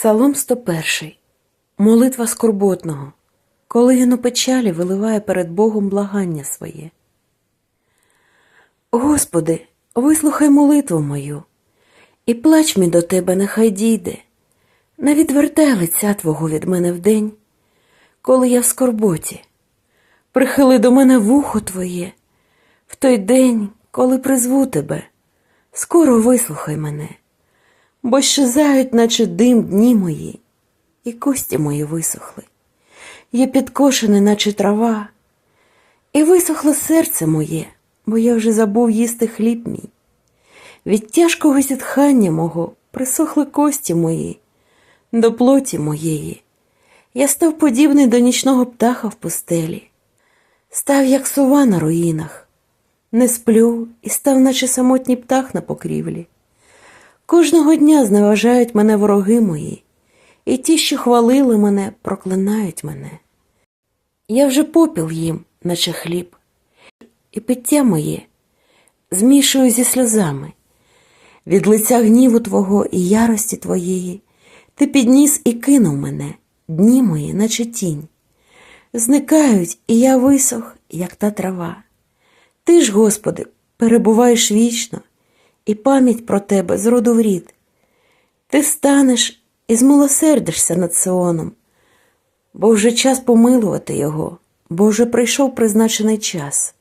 Псалом 101. Молитва скорботного, коли він у печалі виливає перед Богом благання своє. Господи, вислухай молитву мою, і плач мій до тебе нехай дійде, не відвертай лиця Твого від мене вдень, коли я в скорботі. Прихили до мене вухо Твоє, в той день, коли призву Тебе, скоро вислухай мене, бо щезають, наче дим дні мої, і кості мої висохли. Я підкошений, наче трава, і висохло серце моє, бо я вже забув їсти хліб мій. Від тяжкого зітхання мого присохли кості мої, до плоті моєї. Я став подібний до нічного птаха в пустелі, став, як сова на руїнах, не сплю і став, наче самотній птах на покрівлі. Кожного дня зневажають мене вороги мої, і ті, що хвалили мене, проклинають мене. Я вже попіл їм, наче хліб, і пиття моє змішую зі сльозами. Від лиця гніву Твого і ярості Твоєї ти підніс і кинув мене, дні мої, наче тінь. Зникають, і я висох, як та трава. Ти ж, Господи, перебуваєш вічно, і пам'ять про тебе з роду в рід. Ти станеш і змилосердишся над Сионом, бо вже час помилувати його, бо вже прийшов призначений час.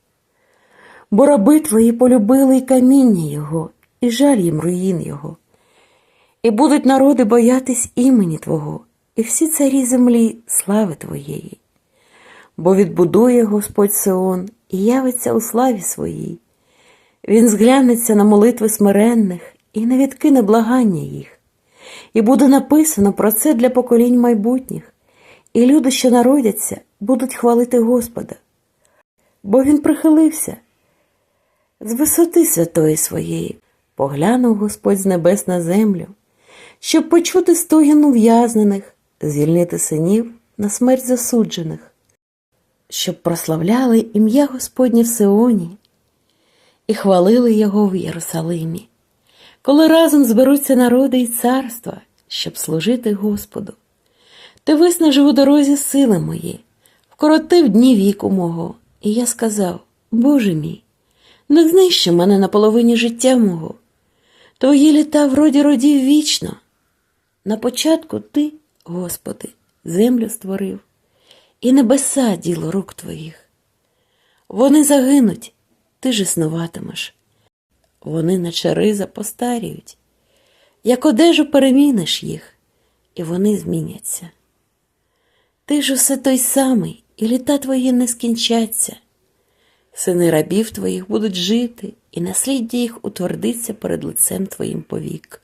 Бо раби твої полюбили і каміння його, і жаль їм руїн його. І будуть народи боятись імені Твого, і всі царі землі слави Твоєї. Бо відбудує Господь Сион і явиться у славі своїй. Він зглянеться на молитви смиренних і не відкине благання їх. І буде написано про це для поколінь майбутніх, і люди, що народяться, будуть хвалити Господа. Бо він прихилився з висоти святої своєї, поглянув Господь з небес на землю, щоб почути стогін ув'язнених, звільнити синів на смерть засуджених, щоб прославляли ім'я Господнє в Сионі і хвалили його в Єрусалимі, коли разом зберуться народи і царства, щоб служити Господу. Ти виснажив у дорозі сили мої, вкоротив дні віку мого, і я сказав: Боже мій, не знищи мене на половині життя мого. Твої літа в роді родів вічно. На початку ти, Господи, землю створив, і небеса діло рук твоїх. Вони загинуть, ти ж існуватимеш. Вони, наче риза, постаріють, як одежу переміниш їх, і вони зміняться. Ти ж усе той самий, і літа твої не скінчаться. Сини рабів твоїх будуть жити, і насліддя їх утвердиться перед лицем твоїм повік.